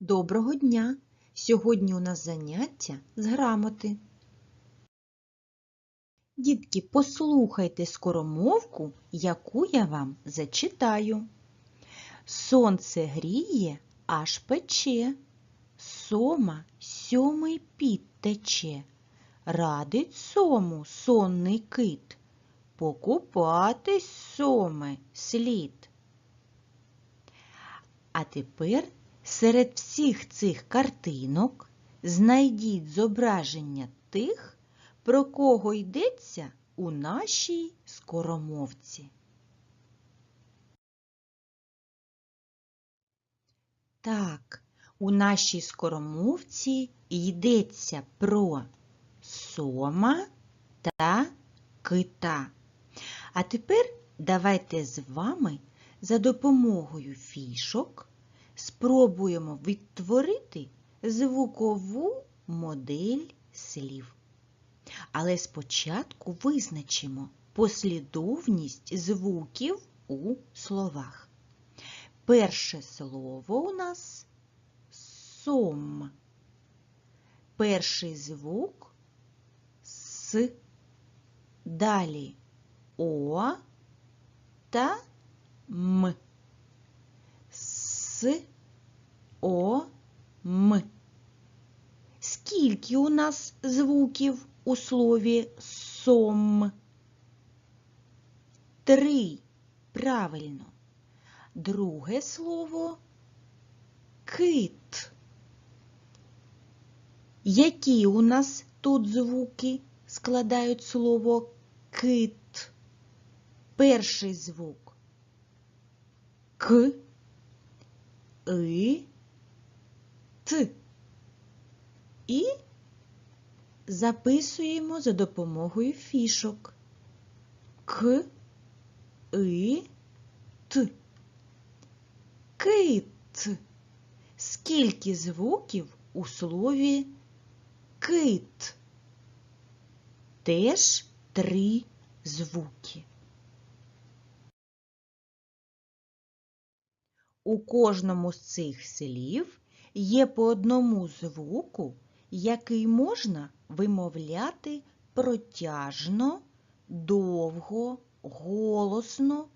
Доброго дня! Сьогодні у нас заняття з грамоти. Дітки, послухайте скоромовку, яку я вам зачитаю. Сонце гріє, аж пече, сома сьомий піт тече. Радить сому сонний кит, покупатись соме слід. А тепер серед всіх цих картинок знайдіть зображення тих, про кого йдеться у нашій скоромовці. Так, у нашій скоромовці йдеться про сома та кита. А тепер давайте з вами за допомогою фішок спробуємо відтворити звукову модель слів. Але спочатку визначимо послідовність звуків у словах. Перше слово у нас сом. Перший звук с. Далі о та м. С, о, м. Скільки у нас звуків у слові сом? Три. Правильно. Друге слово кит. Які у нас тут звуки складають слово кит? Перший звук к, и, т. І записуємо за допомогою фішок. К, и, т. Кит. Скільки звуків у слові кит? Теж три звуки. У кожному з цих слів є по одному звуку, який можна вимовляти протяжно, довго, голосно,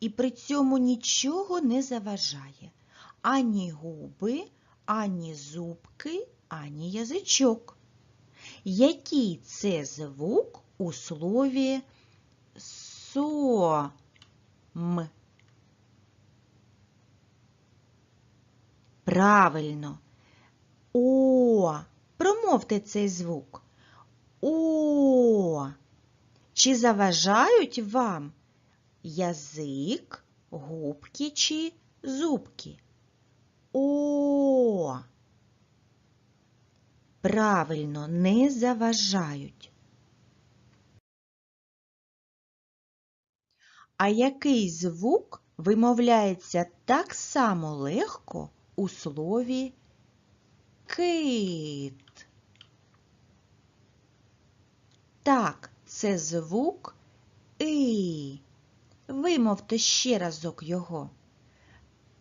і при цьому нічого не заважає ані губи, ані зубки, ані язичок. Який це звук у слові сом? Правильно. О. Промовте цей звук. О. Чи заважають вам язик, губки чи зубки? О. Правильно, не заважають. А який звук вимовляється так само легко у слові кит? Так, це звук и. Вимовте ще разок його.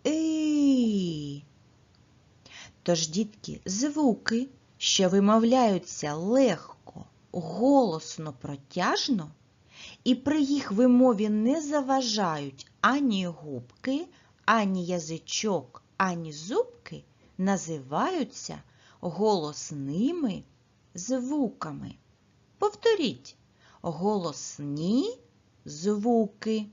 И. Тож, дітки, звуки, що вимовляються легко, голосно, протяжно, і при їх вимові не заважають ані губки, ані язичок, ані зубки, називаються голосними звуками. Повторіть голосні звуки.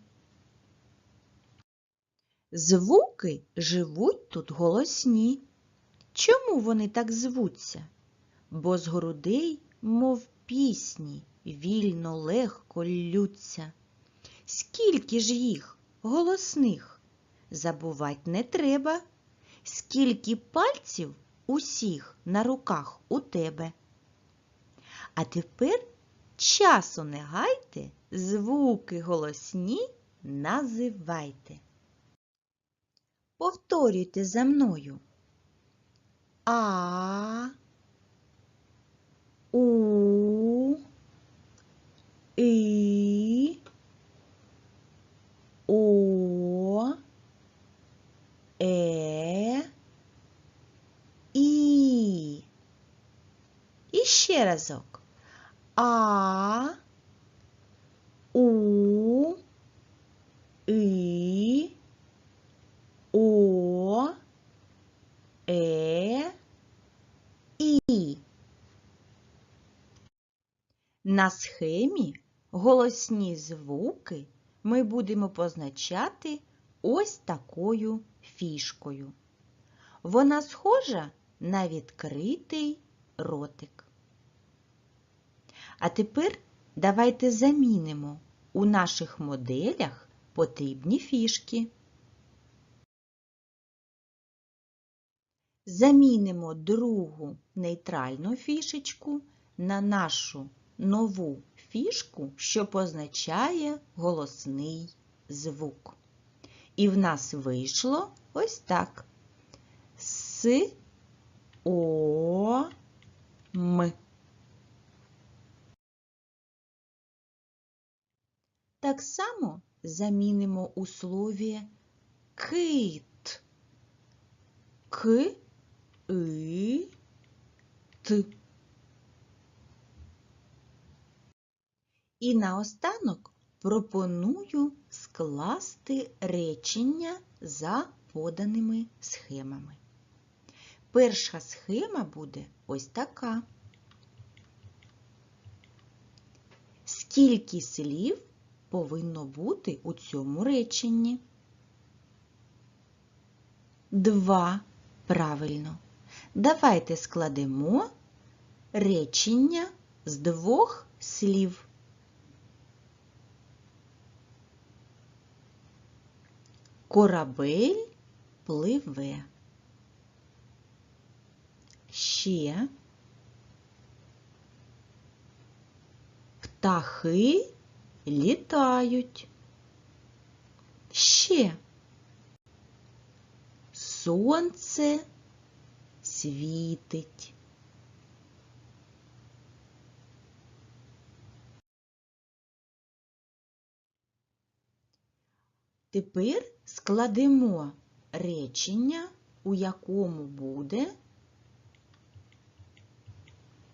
Звуки живуть тут голосні. Чому вони так звуться? Бо з грудей, мов пісні, вільно легко ллються. Скільки ж їх голосних? Забувать не треба. Скільки пальців усіх на руках у тебе. А тепер часу не гайте, звуки голосні називайте. Повторюйте за мною. А, У, І, О, Е, Разок. А, У, І, О, Е, І. На схемі голосні звуки ми будемо позначати ось такою фішкою. Вона схожа на відкритий ротик. А тепер давайте замінимо у наших моделях потрібні фішки. Замінимо другу нейтральну фішечку на нашу нову фішку, що позначає голосний звук. І в нас вийшло ось так. С, О, М. Так само замінимо у слові кит. К, И, Т. І наостанок пропоную скласти речення за поданими схемами. Перша схема буде ось така. Скільки слів повинно бути у цьому реченні? Два. Правильно. Давайте складемо речення з двох слів. Корабель пливе. Ще птахи літають. Ще сонце світить. Тепер складемо речення, у якому буде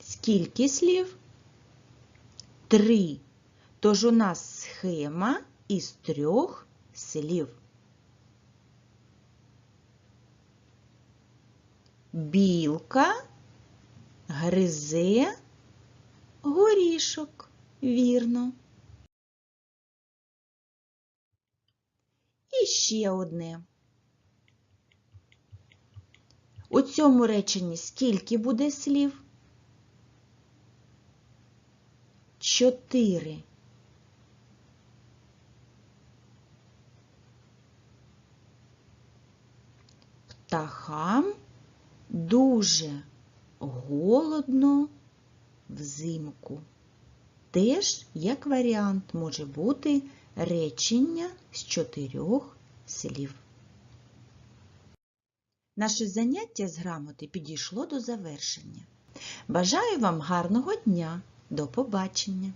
скільки слів? Три. Тож у нас схема із трьох слів. Білка гризе горішок. Вірно. І ще одне. У цьому реченні скільки буде слів? Чотири. Птахам дуже голодно взимку. Теж, як варіант, може бути речення з чотирьох слів. Наше заняття з грамоти підійшло до завершення. Бажаю вам гарного дня! До побачення!